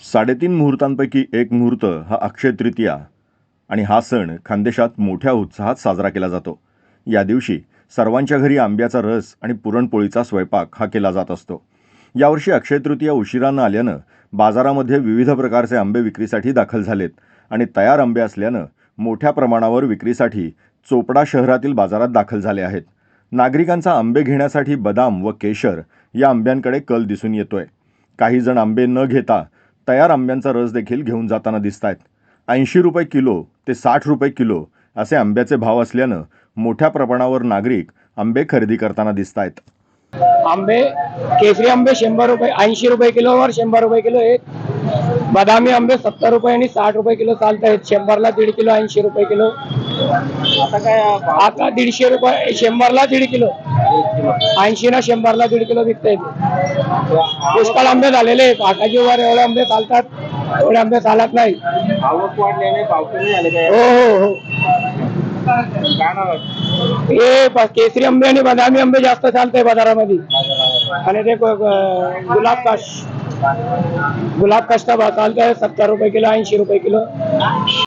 साडेतीन मुहूर्तांपैकी एक मुहूर्त हा अक्षय तृतीया आणि हा सण खानदेशात मोठ्या उत्साहात साजरा केला जातो. या दिवशी सर्वांच्या घरी आंब्याचा रस आणि पुरणपोळीचा स्वयंपाक हा केला जात असतो. यावर्षी अक्षय तृतीया उशिरानं आल्यानं बाजारामध्ये विविध प्रकारचे आंबे विक्रीसाठी दाखल झालेत आणि तयार आंबे असल्यानं मोठ्या प्रमाणावर विक्रीसाठी चोपडा शहरातील बाजारात दाखल झाले आहेत. नागरिकांचा आंबे घेण्यासाठी बदाम व केशर या आंब्यांकडे कल दिसून येतोय. काही जण आंबे न घेता तयार आंब्यांचा रस देखील घेऊन जाताना दिसत आहेत ऐंशी रुपये किलो ते साठ रुपये किलो असे आंब्याचे भाव असल्यानं मोठ्या प्रमाणावर नागरिक आंबे खरेदी करताना दिसत आहेत आंबे केसरी आंबे शंभर रुपये ऐंशी रुपये किलोवर शंभर रुपये किलो आहेत. बदामी आंबे सत्तर रुपये आणि साठ रुपये किलो चालत आहेत शंभरला दीड किलो ऐंशी रुपये किलो. आता काय आता दीडशे रुपये शंभरला दीड किलो. ऐंशी ना शंभरला दीड किलो विकता येते पुष्कळ आंबे झालेले आहेत. हाताची वर एवढे आंबे चालतात एवढे आंबे चालत नाही. आवक वाढल्याने झाले काय हो हो. हो काय नाव आहे? हे केसरी आंबे आणि बदामी आंबे जास्त चालते बाजारामध्ये. आणि ते ग- ग- गुलाब काश गुलाब काष्टा चालतंय सत्तर रुपये किलो ऐंशी रुपये किलो.